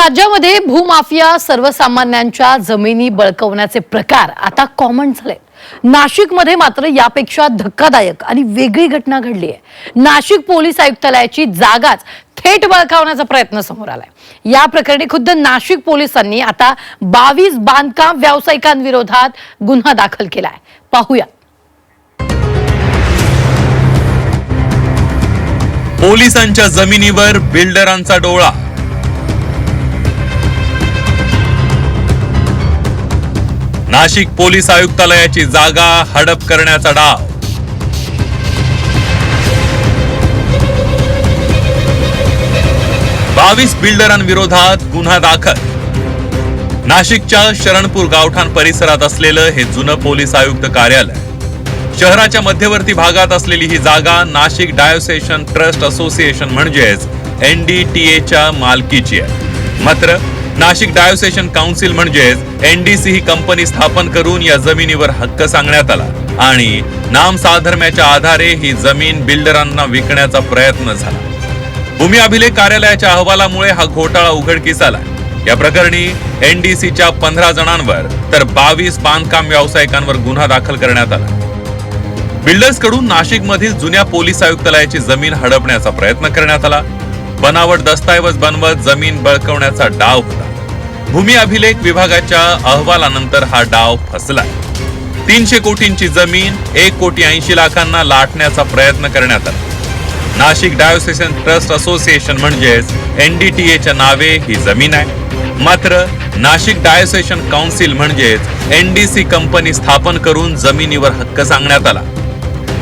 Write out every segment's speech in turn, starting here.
राज्यामध्ये भूमाफिया सर्वसामान्यांच्या जमिनी बळकवण्याचे प्रकार आता कॉमन झाले नाशिकमध्ये मात्र यापेक्षा धक्कादायक आणि वेगळी घटना घडली आहे. नाशिक पोलीस आयुक्तालयाची जागाच थेट बळकावण्याचा प्रयत्न समोर आलाय. या प्रकरणी खुद्द नाशिक पोलिसांनी आता बावीस बांधकाम व्यावसायिकांविरोधात गुन्हा दाखल केलाय. पाहूया. पोलिसांच्या जमिनीवर बिल्डरांचा डोळा. नाशिक पोलीस आयुक्तालयाची जागा हडप करण्याचा डाव. बावीस बिल्डरांविरोधात गुन्हा दाखल. नाशिकच्या शरणपूर गावठाण परिसरात असलेलं हे जुनं पोलीस आयुक्त कार्यालय. शहराच्या मध्यवर्ती भागात असलेली ही जागा नाशिक डायोसेशन ट्रस्ट असोसिएशन म्हणजेच एन डी टी एच्या मालकीची आहे. मात्र नाशिक डायोसेशन काउन्सिल म्हणजेच एनडीसी ही कंपनी स्थापन करून या जमिनीवर हक्क सांगण्यात आला. आणि नाम साधर्म्याच्या आधारे ही जमीन बिल्डरांना विकण्याचा प्रयत्न झाला. भूमी अभिलेख कार्यालयाच्या अहवालामुळे हा घोटाळा उघडकीस आला या प्रकरणी एनडीसीच्या पंधरा जणांवर तर बावीस बांधकाम व्यावसायिकांवर गुन्हा दाखल करण्यात आला. बिल्डर्सकडून नाशिक मधील जुन्या पोलीस आयुक्तालयाची जमीन हडपण्याचा प्रयत्न करण्यात आला. बनावट दस्तऐवज बनवत जमीन बळकवण्याचा डाव होता. भूमी अभिलेख विभागाच्या अहवालानंतर हा डाव फसला तीनशे कोटींची जमीन एक कोटी ऐंशी लाखांना लाटण्याचा प्रयत्न करण्यात आला. नाशिक डायोसेशन ट्रस्ट असोसिएशन म्हणजेच एनडीटीएच्या नावे ही जमीन आहे. मात्र नाशिक डायोसेशन काउन्सिल म्हणजेच एनडीसी कंपनी स्थापन करून जमिनीवर हक्क सांगण्यात आला.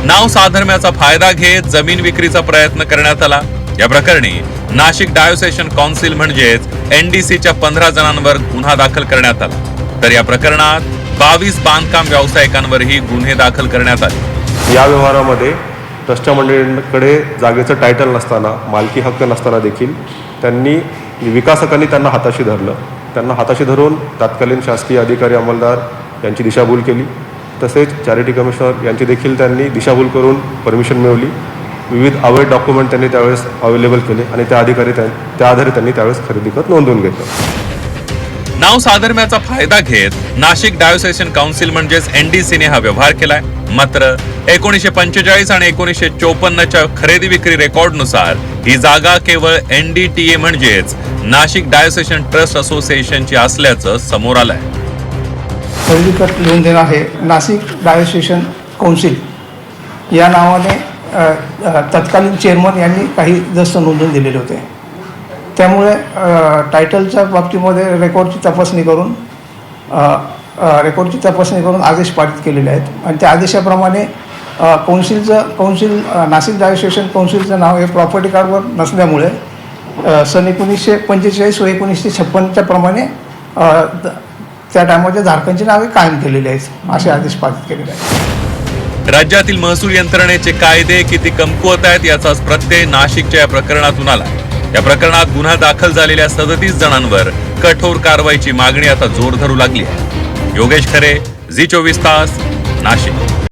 नाव साधर्म्याचा फायदा घेत जमीन विक्रीचा प्रयत्न करण्यात आला. या प्रकरणी नाशिक डायोसेशन काउन्सिल म्हणजेच एनडीसीच्या पंधरा जणांवर गुन्हा दाखल करण्यात आला. तर या प्रकरणात बावीस बांधकाम व्यावसायिकांवरही गुन्हे दाखल करण्यात आले. या व्यवहारामध्ये ट्रस्टच्या मंडळींकडे जागेचं टायटल नसताना मालकी हक्क नसताना देखील त्यांनी विकासकांनी त्यांना हाताशी धरलं. त्यांना हाताशी धरून तत्कालीन शासकीय अधिकारी अंमलदार यांची दिशाभूल केली. तसेच चॅरिटी कमिशनर यांची देखील त्यांनी दिशाभूल करून परमिशन मिळवली. विविध अवैध डॉक्युमेंट त्यांनी त्यावेळेस अवेलेबल केले आणि त्या अधिकारी त्या त्या आधारे त्यांनी त्यावेळेस खरेदी खत नोंदवून घेतलं. नाव साधर्म्याचा फायदा घेत नाशिक डायोसेशन काउन्सिल म्हणजेच एनडीसीने हा व्यवहार केलाय. मात्र एकोणीसशे पंचेचाळीस आणि एकोणीसशे चोपन्नच्या खरेदी विक्री रेकॉर्डनुसार ही जागा केवळ एनडीटीए म्हणजेच नाशिक डायोसेशन ट्रस्ट असोसिएशनची असल्याचं समोर आलंय. खरेदी खत लिहून देणं हे नाशिक डायोस्टेशन कौन्सिल या नावाने तत्कालीन चेअरमन यांनी काही दस्त नोंदून दिलेले होते. त्यामुळे टायटलच्या बाबतीमध्ये रेकॉर्डची तपासणी करून रेकॉर्डची तपासणी करून आदेश पारित केलेले आहेत. आणि त्या आदेशाप्रमाणे कौन्सिलचं कौन्सिल नाशिक डायोस्टेशन कौन्सिलचं नाव हे प्रॉपर्टी कार्डवर नसल्यामुळे सन एकोणीसशे पंचेचाळीस व एकोणीसशे छप्पनच्या प्रमाणे द- त्या टायमाच्या धारकांची नावे कायम केलेली आहेत असे आदेश पारित केलेले आहेत. राज्यातील महसूल यंत्रणेचे कायदे किती कमकुवत आहेत याचाच प्रत्यय नाशिकच्या या प्रकरणातून आला. या प्रकरणात गुन्हा दाखल झालेल्या सदतीस जणांवर कठोर कारवाईची मागणी आता जोर धरू लागली आहे. योगेश खरे झी चोवीस तास नाशिक.